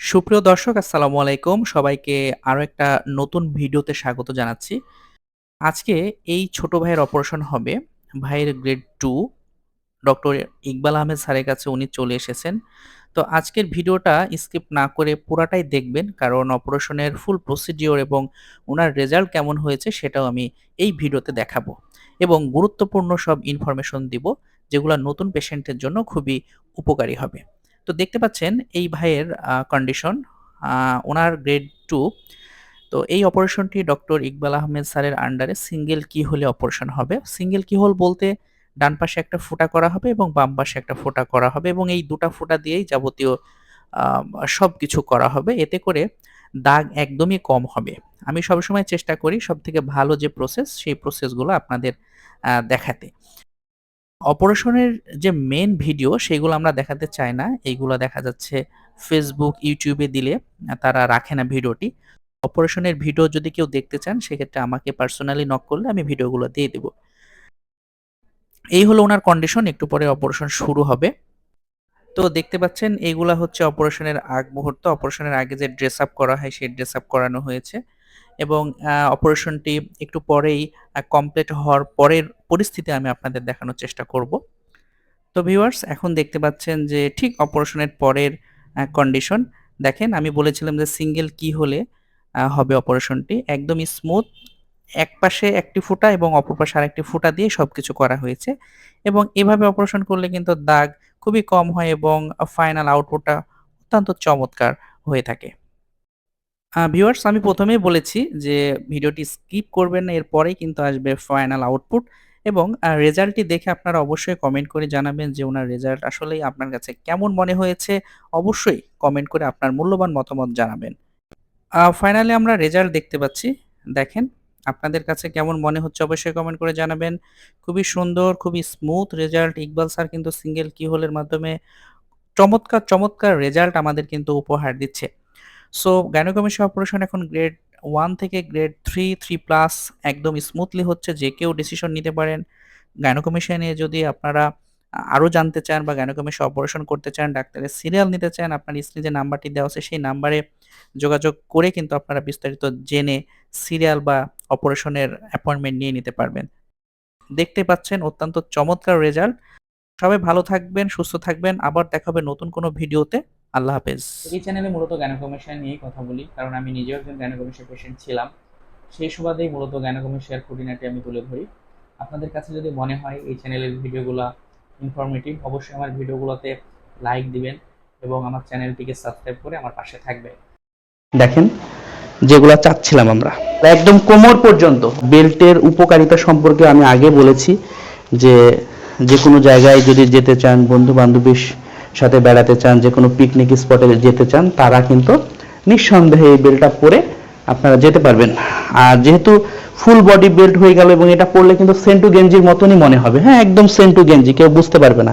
সুপ্রিয় দর্শক, আসসালামু আলাইকুম। সবাইকে আরও একটা নতুন ভিডিওতে স্বাগত জানাচ্ছি। আজকে এই ছোট ভাইয়ের অপারেশন হবে। ভাইয়ের grade two doctor Iqbal Ahmed স্যারের কাছে উনি চলে এসেছেন। তো আজকের ভিডিওটা স্কিপ না করে পুরাটাই দেখবেন, কারণ অপারেশনের ফুল প্রসিডিওর এবং ওনার রেজাল্ট কেমন হয়েছে সেটাও আমি এই ভিডিওতে দেখাবো। এবং গুরুত্বপূর্ণ সব ইনফরমেশন দিব, যেগুলো নতুন পেশেন্টের জন্য খুবই উপকারী হবে। তো দেখতে পাচ্ছেন এই ভাইয়ের কন্ডিশন ওনার গ্রেড টু তো এই অপারেশনটি ডক্টর ইকবাল আহমেদ স্যারের আন্ডারে সিঙ্গেল কি হলে অপারেশন হবে। সিঙ্গেল কি হোল বলতে ডান পাশে একটা ফোঁটা করা হবে এবং বাম পাশে একটা ফোঁটা করা হবে এবং এই দুটা ফোঁটা দিয়েই যাবতীয় সব কিছু করা হবে। এতে করে দাগ একদমই কম হবে। আমি সবসময় চেষ্টা করি সব থেকে ভালো যে প্রসেস সেই প্রসেসগুলো আপনাদের দেখাতে। অপারেশনের যে মেন ভিডিও সেগুলো আমরা দেখাতে চাই না। এইগুলো দেখা যাচ্ছে ফেসবুক ইউটিউবে দিলে তারা রাখে না ভিডিওটি। অপারেশনের ভিডিও যদি কেউ দেখতে চান, সেক্ষেত্রে আমাকে পার্সোনালি নক করলে আমি ভিডিওগুলো দিয়ে দেব। এই হলো ওনার কন্ডিশন একটু পরে অপারেশন শুরু হবে। তো দেখতে পাচ্ছেন এইগুলা হচ্ছে অপারেশনের আগ মুহূর্ত। অপারেশনের আগে যে ড্রেস আপ করা হয়, সেই ড্রেস আপ করানো হয়েছে। এবং অপারেশনটি একটু পরেই কমপ্লিট হওয়ার পরের পরিস্থিতি আমি আপনাদের দেখানোর চেষ্টা করব। তো ভিউয়ার্স এখন দেখতে পাচ্ছেন যে ঠিক অপারেশনের পরের কন্ডিশন দেখেন, আমি বলেছিলাম যে সিঙ্গেল কি হলে হবে অপারেশনটি। একদমই স্মুথ এক পাশে একটি ফুটা এবং অপর পাশে আরেকটি ফুটা দিয়ে সবকিছু করা হয়েছে। এবং এভাবে অপারেশন করলে কিন্তু দাগ খুবই কম হয় এবং ফাইনাল আউটপুটটা অত্যন্ত চমৎকার হয়ে থাকে। ভিউয়ার্স আমি প্রথমেই বলেছি যে ভিডিওটি স্কিপ করবেন না, এরপরেই কিন্তু আসবে ফাইনাল আউটপুট এবং রেজাল্টটি দেখে আপনারা অবশ্যই কমেন্ট করে জানাবেন যে ওনার রেজাল্ট আসলেই আপনার কাছে কেমন মনে হয়েছে। অবশ্যই কমেন্ট করে আপনার মূল্যবান মতামত জানাবেন। ফাইনালি আমরা রেজাল্ট দেখতে পাচ্ছি। দেখেন, আপনাদের কাছে কেমন মনে হচ্ছে অবশ্যই কমেন্ট করে জানাবেন। খুবই সুন্দর, খুবই স্মুথ রেজাল্ট ইকবাল স্যার কিন্তু সিঙ্গেল কি হোলের মাধ্যমে চমৎকার চমৎকার রেজাল্ট আমাদের কিন্তু উপহার দিচ্ছে। সো গাইনোকমিশন অপারেশন এখন গ্রেড ওয়ান থেকে গ্রেড থ্রি থ্রি প্লাস একদম স্মুথলি হচ্ছে, যে কেউ ডিসিশন নিতে পারেন। গাইনোকমিশনে যদি আপনারা আরও জানতে চান বা গাইনোকমিশন অপারেশন করতে চান, ডাক্তারের সিরিয়াল নিতে চান, আপনার স্ক্রিনে যে নাম্বারটি দেওয়া আছে, সেই নাম্বারে যোগাযোগ করে কিন্তু আপনারা বিস্তারিত জেনে সিরিয়াল বা অপারেশনের অ্যাপয়েন্টমেন্ট নিয়ে নিতে পারবেন। দেখতে পাচ্ছেন অত্যন্ত চমৎকার রেজাল্ট সবাই ভালো থাকবেন, সুস্থ থাকবেন। আবার দেখা হবে নতুন কোনো ভিডিওতে আল্লাহ হাফেজ। এই চ্যানেলে মূলত গ্যানোকমিশন নিয়েই কথা বলি কারণ আমি নিজেও একজন গ্যানোকমিশন পেশেন্ট ছিলাম। সেই সুবাদেই মূলত গ্যানোকমিশনের খুঁটিনাটি আমি তুলে ধরি। আপনাদের কাছে যদি মনে হয় এই চ্যানেলের ভিডিওগুলো ইনফরমেটিভ অবশ্যই আমার ভিডিওগুলোতে লাইক দিবেন এবং আমার চ্যানেলটিকে সাবস্ক্রাইব করে আমার পাশে থাকবে দেখেন যেগুলো চাচ্ছিলাম আমরা। একদম কোমর পর্যন্ত। বেল্টের উপকারিতা সম্পর্কে আমি আগে বলেছি যে যে কোনো জায়গায় যদি যেতে চান বন্ধু বান্ধবীর সাথে বেড়াতে চান, যে কোনো পিকনিক স্পটে যেতে চান, তারা কিন্তু নিঃসন্দেহে এই বেল্টটা পরে আপনারা যেতে পারবেন। আর যেহেতু ফুল বডি বেল্ট হয়ে গেল এবং এটা পরলে কিন্তু সেন্টু গেঞ্জির মতনই মনে হবে। হ্যাঁ একদম সেন্টু গেঞ্জি কেউ বুঝতে পারবে না।